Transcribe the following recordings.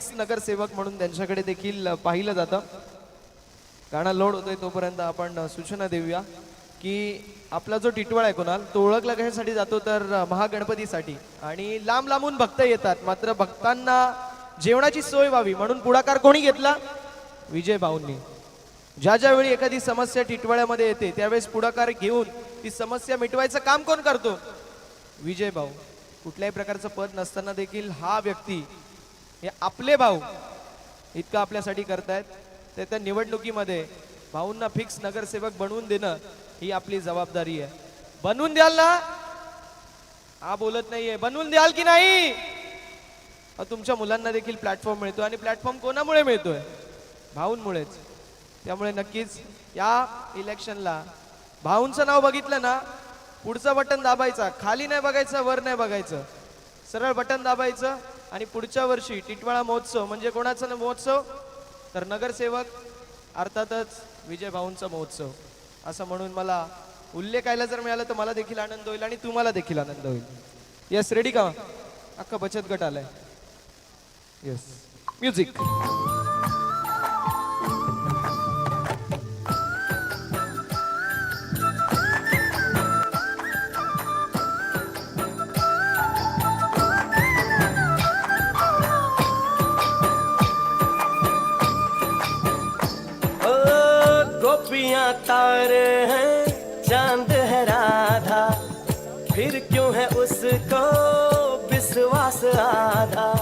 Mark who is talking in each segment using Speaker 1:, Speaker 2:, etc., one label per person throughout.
Speaker 1: Fix नगरसेवक म्हणून त्यांच्याकडे देखील पाहिलं जातं. गाणं लोड होतोय तोपर्यंत आपण सूचना देऊया की आपला जो टिटवाळा आहे कुणाल तो ओळखला कशासाठी जातो तर महागणपतीसाठी. आणि लांब लांबून भक्त येतात मात्र भक्तांना जेवणाची सोय व्हावी म्हणून पुढाकार कोणी घेतला? विजय भाऊंनी. ज्या ज्या वेळी एखादी समस्या टिटवाळ्यामध्ये येते त्यावेळेस पुढाकार घेऊन ती समस्या मिटवायचं काम कोण करतो? विजय भाऊ. कुठल्याही प्रकारचं पद नसताना देखील हा व्यक्ती हे आपले भाऊ इतकं आपल्यासाठी करतायत. तर त्या निवडणुकीमध्ये भाऊंना फिक्स नगरसेवक बनवून देणं ही आपली जबाबदारी आहे. बनवून द्याल ना? हा बोलत नाहीये. बनवून द्याल की नाही? तुमच्या मुलांना देखील प्लॅटफॉर्म मिळतो आणि प्लॅटफॉर्म कोणामुळे मिळतोय? भाऊंमुळेच. त्यामुळे नक्कीच या इलेक्शनला भाऊंचं नाव बघितलं ना पुढचं बटन दाबायचा. खाली नाही बघायचं वर नाही बघायचं. सरळ बटन दाबायचं. आणि पुढच्या वर्षी टिटवाळा महोत्सव म्हणजे कोणाचा महोत्सव? तर नगरसेवक अर्थातच विजय भाऊंचा महोत्सव. असं म्हणून मला उल्लेखायला जर मिळालं तर मला देखील आनंद होईल आणि तुम्हाला देखील आनंद होईल. येस रेडी का? अख्खा बचत गट आलाय. येस म्युझिक
Speaker 2: गोपियां तारे हैं चांद है राधा। फिर क्यों है उसको विश्वास आधा?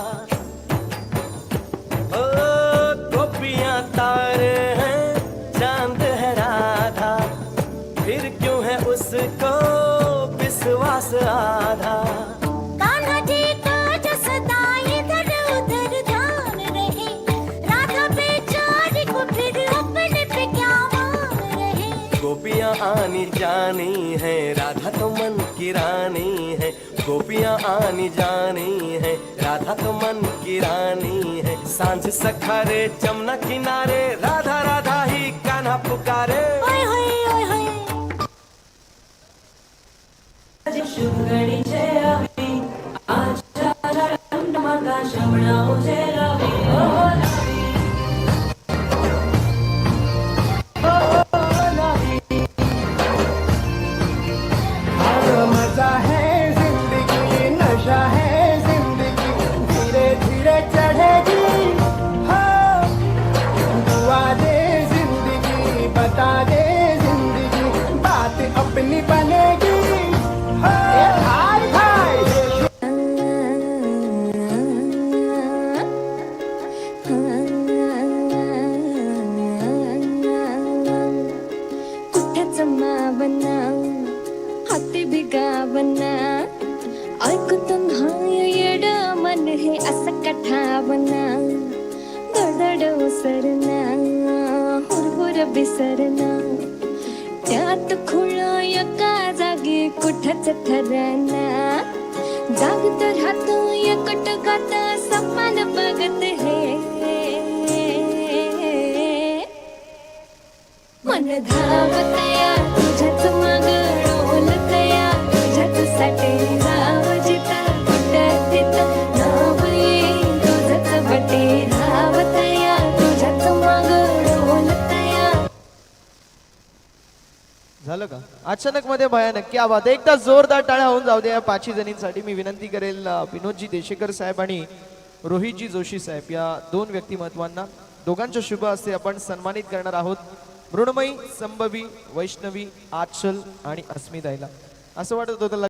Speaker 2: गोपियाँ आनी जानी है राधा तो मन की रानी है। गोपियाँ आनी जानी है राधा तो मन की रानी है। साँझ सखारे जमुना किनारे राधा राधा ही कान्हा पुकारे।
Speaker 3: ओए होए ओए होए।
Speaker 4: शुभ रवी।
Speaker 3: बिगावना ऐकत नाही येड मन हे असं कठावना गडड उसरना हुरहुर बिसरना त्यात खुळा एका जागी कुठच ठरना जागत राहतो एकट गात समान बघत हे मन धावते
Speaker 1: झालं का? अचानक मध्ये भयानक. क्या बात एकदा जोरदार टाळ्या होऊन जाऊ दे या पाचही जणींसाठी. मी विनंती करेल विनोदजी देशेकर साहेब आणि रोहितजी जोशी साहेब या दोन व्यक्तिमत्वांना. दोघांच्या शुभ असते आपण सन्मानित करणार आहोत. मृणमयी संभवी वैष्णवी आचल आणि अस्मिताईला. असं वाटत होतं